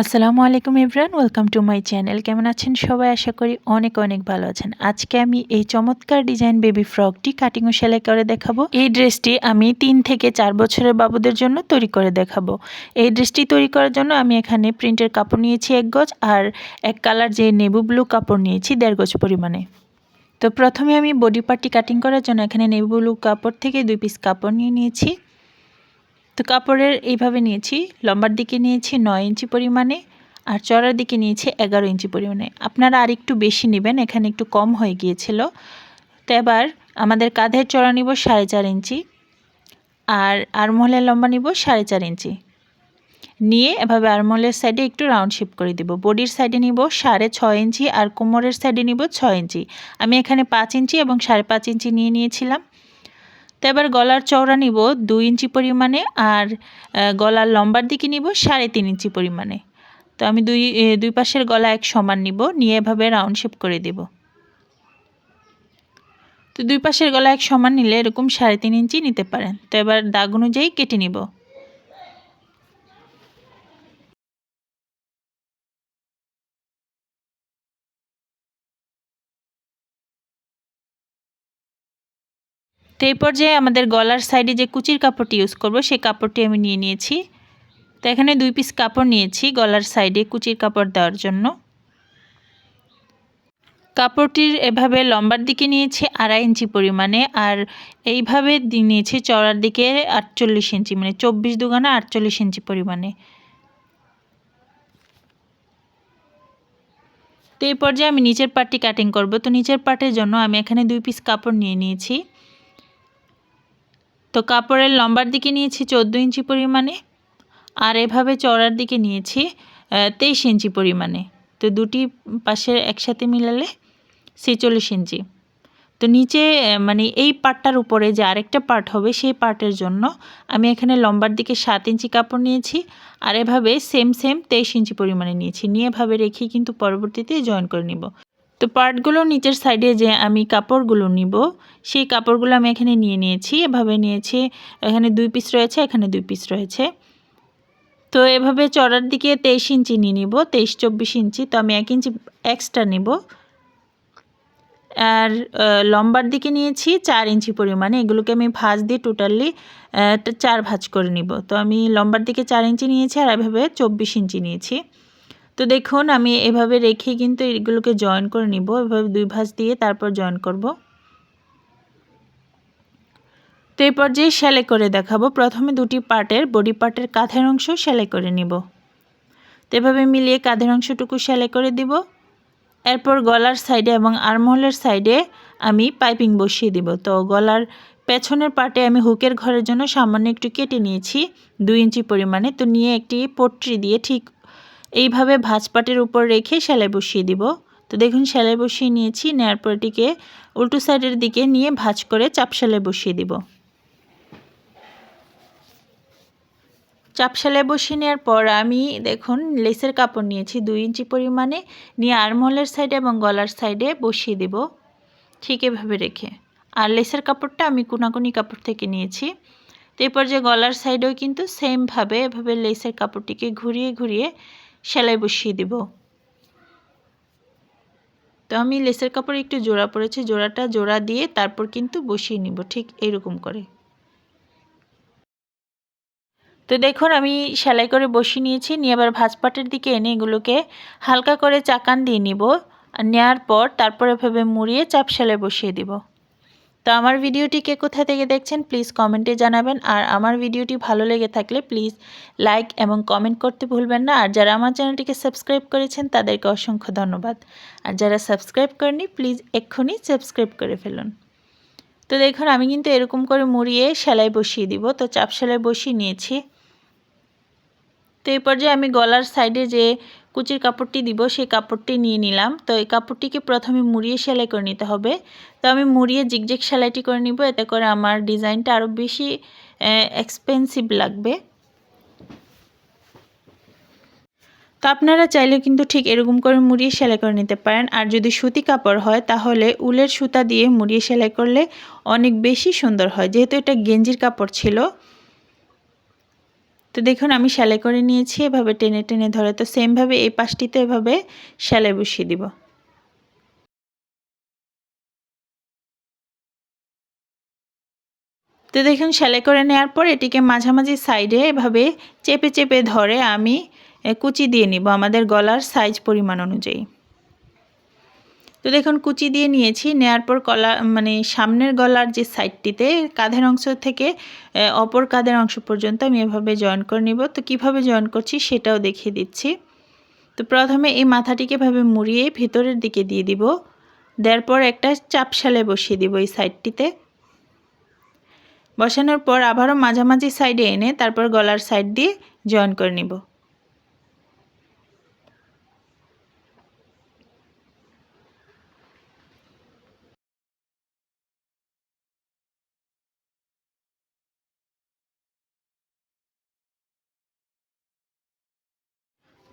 আসসালামু আলাইকুম Ibran welcome to my channel কেমন আছেন সবাই? আশা করি অনেক অনেক ভালো আছেন। আজকে আমি এই চমৎকার ডিজাইন বেবি ফ্রকটি কাটিং ও সেলাই করে দেখাবো। এই ড্রেসটি আমি তিন থেকে চার বছরের বাবুদের জন্য তৈরি করে দেখাবো। এই ড্রেসটি তৈরি করার জন্য আমি এখানে প্রিন্টের কাপড় নিয়েছি এক গজ আর এক কালার যে নেবু ব্লু কাপড় নিয়েছি দেড় গজ পরিমাণে। তো প্রথমে আমি বডি পার্টটি কাটিং করার জন্য এখানে নেবু ব্লু কাপড় থেকে দুই পিস কাপড় নিয়ে নিয়েছি। তো কাপড়ের এইভাবে নিয়েছি, লম্বার দিকে নিয়েছি নয় ইঞ্চি পরিমাণে আর চড়ার দিকে নিয়েছি এগারো ইঞ্চি পরিমাণে। আপনারা আর একটু বেশি নেবেন, এখানে একটু কম হয়ে গিয়েছিল। তো এবার আমাদের কাঁধের চড়া নিব সাড়ে চার ইঞ্চি আর আরমহলের লম্বা নিব সাড়ে চার ইঞ্চি। নিয়ে এভাবে আরমহলের সাইডে একটু রাউন্ড শেপ করে দিব। বডির সাইডে নিব সাড়ে ছয় ইঞ্চি আর কোমরের সাইডে নিব ছয় ইঞ্চি। আমি এখানে পাঁচ ইঞ্চি এবং সাড়ে পাঁচ ইঞ্চি নিয়ে নিয়েছিলাম। এবার গলার চওড়া নিব দুই ইঞ্চি পরিমাণে আর গলার লম্বার দিকে নিব সাড়ে তিন ইঞ্চি পরিমাণে। তো আমি দুই দুই পাশের গলা এক সমান নিব, নিয়ে এভাবে রাউন্ড শেপ করে দেব। তো দুই পাশের গলা এক সমান নিলে এরকম সাড়ে তিন ইঞ্চি নিতে পারেন। তো এবার দাগ অনুযায়ী কেটে নিব। তো এই পর্যায়ে আমাদের গলার সাইডে যে কুচির কাপড়টি ইউজ করব, সেই কাপড়টি আমি নিয়ে নিয়েছি। তো এখানে দুই পিস কাপড় নিয়েছি গলার সাইডে কুচির কাপড় দেওয়ার জন্য। কাপড়টির এভাবে লম্বার দিকে নিয়েছি আড়াই ইঞ্চি পরিমাণে, আর এইভাবে নিয়েছি চড়ার দিকে আটচল্লিশ ইঞ্চি মানে চব্বিশ দুগানা আটচল্লিশ ইঞ্চি পরিমাণে। তো এই পর্যায়ে আমি নিচের পার্টটি কাটিং করব। তো নিচের পার্টের জন্য আমি এখানে দুই পিস কাপড় নিয়ে নিয়েছি। তো কাপড়ের লম্বার দিকে নিয়েছি চোদ্দ ইঞ্চি পরিমাণে, আর এভাবে চড়ার দিকে নিয়েছি তেইশ ইঞ্চি পরিমাণে। তো দুটি পাশের একসাথে মিলালে ছেচল্লিশ ইঞ্চি। তো নিচে মানে এই পার্টটার উপরে যে আরেকটা পার্ট হবে সেই পার্টের জন্য আমি এখানে লম্বার দিকে সাত ইঞ্চি কাপড় নিয়েছি, আর এভাবে সেম সেম তেইশ ইঞ্চি পরিমাণে নিয়েছি। নিয়ে এভাবে রেখে কিন্তু পরবর্তীতে জয়েন করে নিব। তো পার্টগুলো নিচের সাইডে যে আমি কাপড়গুলো নিব, সেই কাপড়গুলো আমি এখানে নিয়ে নিয়েছি। এভাবে নিয়েছি, এখানে দুই পিস রয়েছে, এখানে দুই পিস রয়েছে। তো এভাবে চড়ার দিকে তেইশ ইঞ্চি নিয়ে নিব, তেইশ চব্বিশ ইঞ্চি। তো আমি এক ইঞ্চি এক্সট্রা নিব। আর লম্বার দিকে নিয়েছি চার ইঞ্চি পরিমাণে। এগুলোকে আমি ভাজ দিয়ে টোটালি চার ভাজ করে নিব। তো আমি লম্বার দিকে চার ইঞ্চি নিয়েছি আর এভাবে চব্বিশ ইঞ্চি নিয়েছি। তো দেখুন, আমি এভাবে রেখে কিন্তু এগুলোকে জয়েন করে নিব। এভাবে দুই ভাঁজ দিয়ে তারপর জয়েন করব। তো এই পর্যায়ে সেলাই করে দেখাবো। প্রথমে দুটি পার্টের বডি পার্টের কাঁধের অংশ সেলাই করে নিব। তো এভাবে মিলিয়ে কাঁধের অংশটুকু সেলাই করে দিব। এরপর গলার সাইডে এবং আর্মহলের সাইডে আমি পাইপিং বসিয়ে দিব। তো গলার পেছনের পার্টে আমি হুকের ঘরের জন্য সামান্য একটু কেটে নিয়েছি, দুই ইঞ্চি পরিমাণে। তো নিয়ে একটি পট্রি দিয়ে ঠিক এইভাবে ভাজপাটের উপর রেখে সেলাই বসিয়ে দিব। তো দেখুন, সেলাই বসিয়ে নিয়েছি। নেওয়ার পর এটিকে উল্টো সাইডের দিকে নিয়ে ভাজ করে চাপ সেলাই বসিয়ে দিব। চাপ সেলাই বসিয়ে নেওয়ার পর আমি, দেখুন, লেসের কাপড় নিয়েছি দুই ইঞ্চি পরিমাণে। নিয়ে আরমহলের সাইডে এবং গলার সাইডে বসিয়ে দেব, ঠিক এভাবে রেখে। আর লেসের কাপড়টা আমি কোনাকুনি কাপড় থেকে নিয়েছি। তো এরপর যে গলার সাইডেও কিন্তু সেমভাবে এভাবে লেসের কাপড়টিকে ঘুরিয়ে ঘুরিয়ে সেলাই বসিয়ে দিব। তো আমি লেসের কাপড়ে একটু জোড়া পড়েছি জোড়াটা জোড়া দিয়ে তারপর কিন্তু বসিয়ে নিব, ঠিক এরকম করে। তো দেখুন, আমি সেলাই করে বসিয়ে নিয়েছি, নিয়ে আবার ভাজপাটের দিকে এনে এগুলোকে হালকা করে চাকান দিয়ে নিব নেওয়ার পর তারপরে এভাবে মুড়িয়ে চাপ সেলাই বসিয়ে দিব। তো আমার ভিডিওটি কে কোথা থেকে দেখছেন প্লিজ কমেন্টে জানাবেন। আর আমার ভিডিওটি ভালো লেগে থাকলে প্লিজ লাইক এবং কমেন্ট করতে ভুলবেন না। আর যারা আমার চ্যানেলটিকে সাবস্ক্রাইব করেছেন, তাদেরকে অসংখ্য ধন্যবাদ। আর যারা সাবস্ক্রাইব করেনি প্লিজ এক্ষুনি সাবস্ক্রাইব করে ফেলুন। তো দেখুন, আমি কিন্তু এরকম করে মুড়িয়ে সেলাই বসিয়ে দিব। তো চাপ সেলাই বসিয়ে নিয়েছি। তো এই পর্যায়ে আমি গলার সাইডে যে কুচির কাপড়টি দিব, সেই কাপড়টি নিয়ে নিলাম। তো এই কাপড়টিকে প্রথমে মুড়িয়ে সেলাই করে নিতে হবে। তো আমি মুড়িয়ে জিগজেগ সেলাইটি করে নিব, এতে করে আমার ডিজাইনটা আরও বেশি এক্সপেন্সিভ লাগবে। তো আপনারা চাইলে কিন্তু ঠিক এরকম করে মুড়িয়ে সেলাই করে নিতে পারেন। আর যদি সুতি কাপড় হয়, তাহলে উলের সুতা দিয়ে মুড়িয়ে সেলাই করলে অনেক বেশি সুন্দর হয়। যেহেতু এটা গেঞ্জির কাপড় ছিল তো দেখুন, আমি সেলাই করে নিয়েছি, এভাবে টেনে টেনে ধরে। তো সেমভাবে এই পাশটিতে এভাবে সেলাই বসিয়ে দিব। তো দেখুন, সেলাই করে নেওয়ার পর এটিকে মাঝামাঝি সাইডে এভাবে চেপে চেপে ধরে আমি কুচি দিয়ে নিব আমাদের গলার সাইজ পরিমাণ অনুযায়ী। তো দেখুন, কুচি দিয়ে নিয়েছি। নেয়ার পর কলা মানে সামনের গলার যে সাইডটিতে কাঁধের অংশ থেকে অপর কাঁধের অংশ পর্যন্ত আমি এভাবে জয়েন করে নিব। তো কীভাবে জয়েন করছি সেটাও দেখিয়ে দিচ্ছি। তো প্রথমে এই মাথাটিকে এভাবে মুড়িয়ে ভিতরের দিকে দিয়ে দিব। দেওয়ার পর একটা চাপশালে বসিয়ে দিব এই সাইডটিতে বসানোর পর আবারও মাঝামাঝি সাইডে এনে তারপর গলার সাইড দিয়ে জয়েন করে নিব।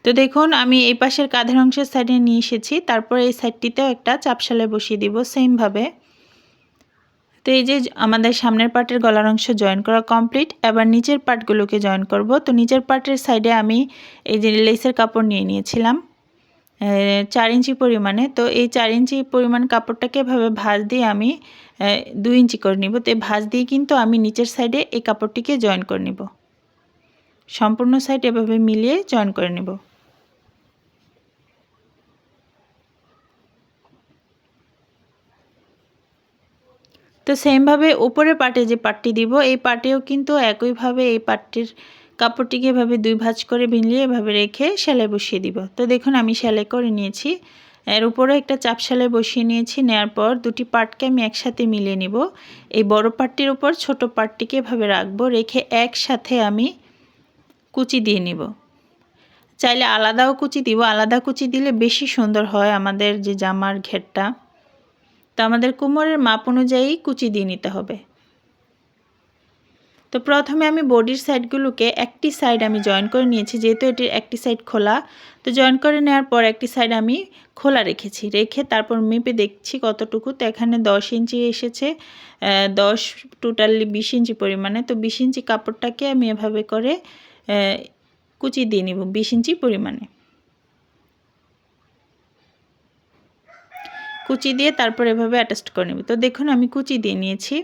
তো দেখুন, আমি এই পাশের কাঁধের অংশের সাইডে নিয়ে এসেছি। তারপর এই সাইডটিতেও একটা চাপশালে বসিয়ে দিব সেমভাবে তো এই যে আমাদের সামনের পার্টের গলার অংশ জয়েন করা কমপ্লিট এবার নিচের পার্টগুলোকে জয়েন করব। তো নিচের পার্টের সাইডে আমি এই যে লেসের কাপড় নিয়ে নিয়েছিলাম চার ইঞ্চি পরিমাণে। তো এই চার ইঞ্চি পরিমাণ কাপড়টাকে এভাবে ভাঁজ দিয়ে আমি দুই ইঞ্চি করে নিব। তো ভাঁজ দিয়ে কিন্তু আমি নিচের সাইডে এই কাপড়টিকে জয়েন করে নিব। সম্পূর্ণ সাইড এভাবে মিলিয়ে জয়েন করে নেব। তো সেমভাবে উপরের পাটে যে পাটটি দিব, এই পাটেও কিন্তু একইভাবে এই পাটটির কাপড়টিকে এভাবে দুই ভাঁজ করে বিনলিয়ে এভাবে রেখে সেলাই বসিয়ে দিব। তো দেখুন আমি সেলাই করে নিয়েছি। এর উপরে একটা চাপ সেলাই বসিয়ে নিয়েছি নেওয়ার পর দুটি পাটকে আমি একসাথে মিলিয়ে নিব। এই বড় পাটটির উপর ছোট পাটটিকে এভাবে রাখব, রেখে একসাথে আমি কুচি দিয়ে নিব। চাইলে আলাদাও কুচি দিব, আলাদা কুচি দিলে বেশি সুন্দর হয় আমাদের যে জামার ঘেরটা। তো আমাদের কোমরের মাপ অনুযায়ী কুচি দিয়ে নিতে হবে। তো প্রথমে আমি বডির সাইডগুলোকে একটি সাইড আমি জয়েন করে নিয়েছি, যেহেতু এটির একটি সাইড খোলা। তো জয়েন করে নেওয়ার পর একটি সাইড আমি খোলা রেখেছি। রেখে তারপর মেপে দেখছি কতটুকু। তো এখানে দশ ইঞ্চি এসেছে দশ টোটালি বিশ ইঞ্চি পরিমাণে। তো বিশ ইঞ্চি কাপড়টাকে আমি এভাবে করে কুচি দিয়ে নিব, বিশ ইঞ্চি পরিমাণে। কুচি দিয়ে তারপর এভাবে অ্যাটাস্ট করে নেব। তো দেখুন, আমি কুচি দিয়ে নিয়েছি।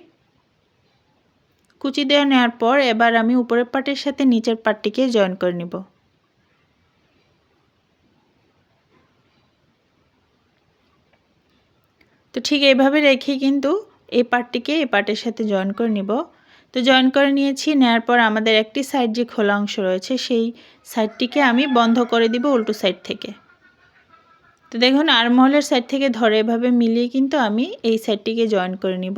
কুচি দেওয়া নেওয়ার পর এবার আমি উপরের পাটের সাথে নিচের পাটটিকে জয়েন করে নিব। তো ঠিক এইভাবে রেখে কিন্তু এই পার্টটিকে এই পার্টের সাথে জয়েন করে নিব। তো জয়েন করে নিয়েছি, নেওয়ার পর আমাদের একটি সাইড যে খোলা অংশ রয়েছে, সেই সাইডটিকে আমি বন্ধ করে দিব উল্টো সাইড থেকে। তো দেখুন, আরমহলের সাইড থেকে ধরে এভাবে মিলিয়ে কিন্তু আমি এই সাইডটিকে জয়েন করে নিব।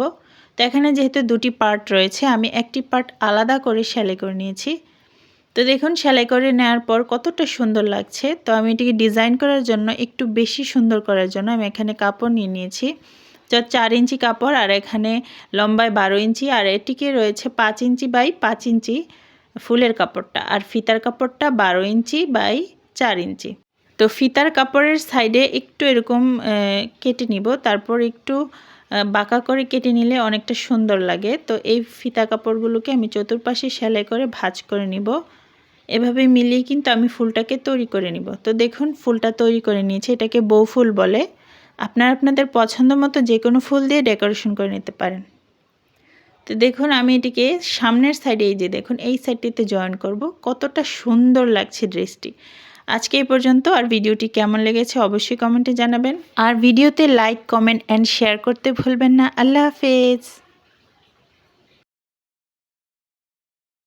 তো এখানে যেহেতু দুটি পার্ট রয়েছে, আমি একটি পার্ট আলাদা করে সেলাই করে নিয়েছি। তো দেখুন, সেলাই করে নেওয়ার পর কতটা সুন্দর লাগছে। তো আমি এটিকে ডিজাইন করার জন্য, একটু বেশি সুন্দর করার জন্য আমি এখানে কাপড় নিয়ে নিয়েছি। যা চার ইঞ্চি কাপড়, আর এখানে লম্বায় বারো ইঞ্চি, আর এটিকে রয়েছে পাঁচ ইঞ্চি বাই পাঁচ ইঞ্চি ফুলের কাপড়টা, আর ফিতার কাপড়টা বারো ইঞ্চি বাই চার ইঞ্চি। তো ফিতার কাপড়ের সাইডে একটু এরকম কেটে নিব। তারপর একটু বাঁকা করে কেটে নিলে অনেকটা সুন্দর লাগে। তো এই ফিতা কাপড়গুলোকে আমি চতুর্পাশে সেলাই করে ভাজ করে নিব। এভাবে মিলিয়ে কিন্তু আমি ফুলটাকে তৈরি করে নিব। তো দেখুন, ফুলটা তৈরি করে নিয়েছি। এটাকে বউ ফুল বলে। আপনারা আপনাদের পছন্দ মতো যে কোনো ফুল দিয়ে ডেকোরেশন করে নিতে পারেন। তো দেখুন, আমি এটিকে সামনের সাইডে এই যে দেখুন, এই সাইডটিতে জয়েন করব। কতটা সুন্দর লাগছে ড্রেসটি আজকে এই পর্যন্ত, আর ভিডিওটি কেমন লেগেছে অবশ্যই কমেন্টে জানাবেন। আর ভিডিওতে লাইক কমেন্ট অ্যান্ড শেয়ার করতে ভুলবেন না। আল্লাহ হাফেজ।